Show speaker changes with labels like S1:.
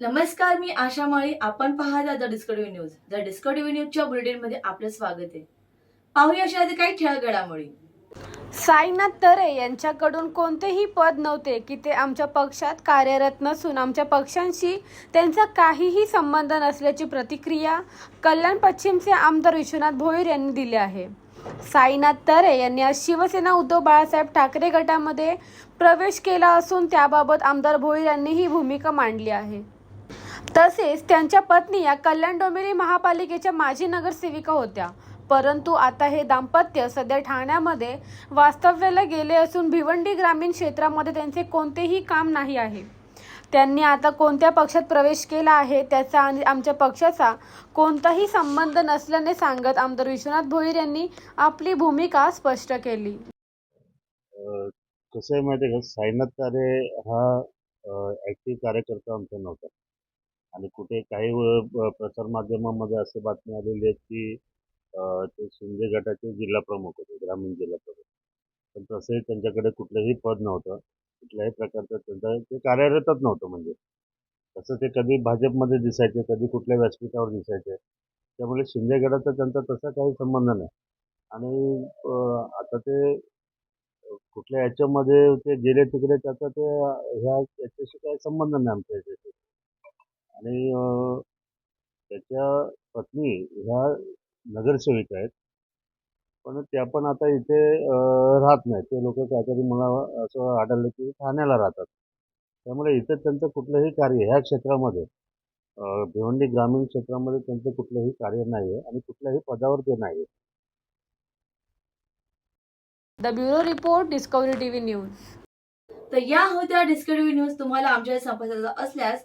S1: नमस्कार मी आशा माळी. आपण पाहता the Discovery news. The Discovery न्यूजच्या बुलेटिनमध्ये आपलं स्वागत आहे. पाहूया अशा काही ठळक घडामोडी
S2: साईनाथ तरे यांच्याकडून कोणतेही पद नव्हते की ते आमच्या पक्षात कार्यरत नसून आमच्या पक्षांशी त्यांचा काहीही संबंध नसल्याची प्रतिक्रिया कल्याण पश्चिमचे आमदार विश्वनाथ भोईर यांनी दिली आहे. साईनाथ तरे यांनी आज शिवसेना उद्धव बाळासाहेब ठाकरे गटामध्ये प्रवेश केला असून त्याबाबत आमदार भोईर यांनी ही भूमिका मांडली आहे. तसेच त्यांच्या पत्नी या कल्याण डोंबिवली महापालिकेच्या माजी नगरसेविका होत्या. परंतु आता हे दाम्पत्य सध्या ठाण्यामध्ये वास्तव्याला गेले असून भिवंडी ग्रामीण क्षेत्रामध्ये त्यांचे कोणतेही काम नाही आहे. त्यांनी आता कोणत्या पक्षात प्रवेश केला आहे त्याचा आणि आमच्या पक्षाचा कोणताही संबंध नसल्याने सांगत आमदार विश्वनाथ भोईर यांनी आपली भूमिका स्पष्ट केली.
S3: कसं आहे माहिती का? साईनाथ तारे हा ॲक्टिव्ह कार्यकर्ता आमचा नव्हता. आणि कुठे काही प्रसारमाध्यमामध्ये असे बातमी आलेली आहेत की ते शिंदे गटाचे जिल्हा प्रमुख होते ग्रामीण जिल्हा प्रमुख. पण तसे त्यांच्याकडे कुठलंही पद नव्हतं. कुठल्याही प्रकारचं त्यांचं ते कार्यरतच नव्हतं म्हणजे. तसं ते कधी भाजपमध्ये दिसायचे कधी कुठल्या व्यासपीठावर दिसायचे. त्यामुळे शिंदे गटाचा त्यांचा तसा काही संबंध नाही. आणि आता ते कुठल्या याच्यामध्ये ते गेले तिकडे त्याचा ते ह्या याच्याशी काही संबंध नाही आमच्या याच्याशी. आणि अं, त्याच्या पत्नी ह्या नगरसेविका आहेत. पण त्या पण आता इथे अं, राहत नाहीत. ते लोक काहीतरी मला असं आढळलं की ठाण्याला राहतात. त्यामुळे इथे त्यांचं कुठलंही कार्य ह्या क्षेत्रामध्ये अं, भिवंडी ग्रामीण क्षेत्रामध्ये त्यांचं कुठलंही कार्य नाही आहे आणि कुठल्याही पदावर ते नाही आहे
S2: the bureau report Discovery TV news.
S1: तर या होत्या डिस्कवरी न्यूज तुम्हाला आमच्या संपर्काचा असल्यास